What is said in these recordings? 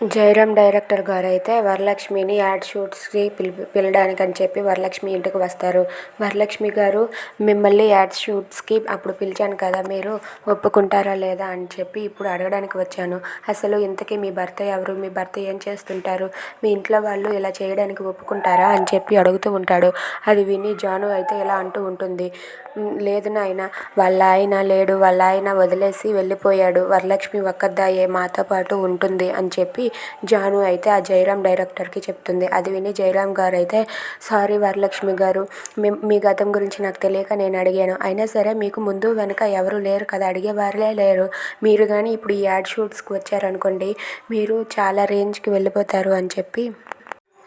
Jayaram director గారు అయితే వరలక్ష్మిని add షూట్స్కి పిలి పిలడానికి అని చెప్పి వరలక్ష్మి ఇంటికి వస్తారు. వరలక్ష్మి గారు మిమ్మల్ని యాడ్ షూట్స్కి అప్పుడు పిలిచాను కదా మీరు ఒప్పుకుంటారా లేదా అని చెప్పి ఇప్పుడు అడగడానికి వచ్చాను. అసలు ఇంతకీ మీ భర్త ఎవరు? మీ భర్త ఏం చేస్తుంటారు? మీ ఇంట్లో వాళ్ళు ఇలా చేయడానికి ఒప్పుకుంటారా? అని చెప్పి అడుగుతూ ఉంటాడు. అది విని జాను అయితే ఇలా అంటూ ఉంటుంది. లేదు నాయన వాళ్ళ ఆయన లేడు వాళ్ళ ఆయన వదిలేసి వెళ్ళిపోయాడు. వరలక్ష్మి ఒక్కదాయే మాతో పాటు ఉంటుంది అని చెప్పి జాను అయితే ఆ జయరాం డైరెక్టర్కి చెప్తుంది. అది విని జయరాం గారు అయితే సారీ వరలక్ష్మి గారు మీ మీ గతం గురించి నాకు తెలియక నేను అడిగాను. అయినా సరే మీకు ముందు వెనక ఎవరు లేరు కదా అడిగే వారే లేరు. మీరు కానీ ఇప్పుడు ఈ యాడ్ షూట్స్కి వచ్చారనుకోండి మీరు చాలా రేంజ్కి వెళ్ళిపోతారు అని చెప్పి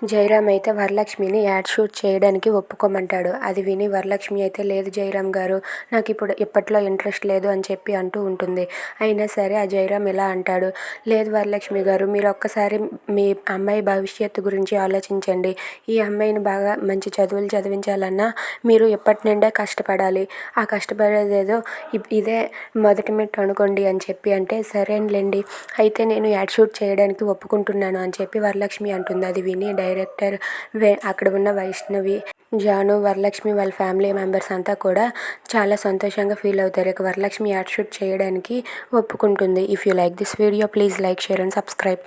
జయరాం అయితే వరలక్ష్మిని యాడ్ షూట్ చేయడానికి ఒప్పుకోమంటాడు. అది విని వరలక్ష్మి అయితే లేదు జయరాం గారు నాకు ఇప్పుడు ఇప్పట్లో ఇంట్రెస్ట్ లేదు అని చెప్పి అంటూ ఉంటుంది. అయినా సరే ఆ జయరాం ఇలా అంటాడు లేదు వరలక్ష్మి గారు మీరు ఒక్కసారి మీ అమ్మాయి భవిష్యత్తు గురించి ఆలోచించండి. ఈ అమ్మాయిని బాగా మంచి చదువులు చదివించాలన్నా మీరు ఎప్పటి నుండే కష్టపడాలి. ఆ కష్టపడేదేదో ఇప్- ఇదే మొదటి మెట్టు అనుకోండి అని చెప్పి అంటే సరేనండి అయితే నేను యాడ్ షూట్ చేయడానికి ఒప్పుకుంటున్నాను అని చెప్పి వరలక్ష్మి అంటుంది. అది విని డైరెక్టర్ వే అక్కడ ఉన్న వైష్ణవి జాను వరలక్ష్మి వాళ్ళ ఫ్యామిలీ మెంబర్స్ అంతా కూడా చాలా సంతోషంగా ఫీల్ అవుతారు. ఇక వరలక్ష్మి యాడ్ షూట్ చేయడానికి ఒప్పుకుంటుంది. If you like this video please like share and subscribe.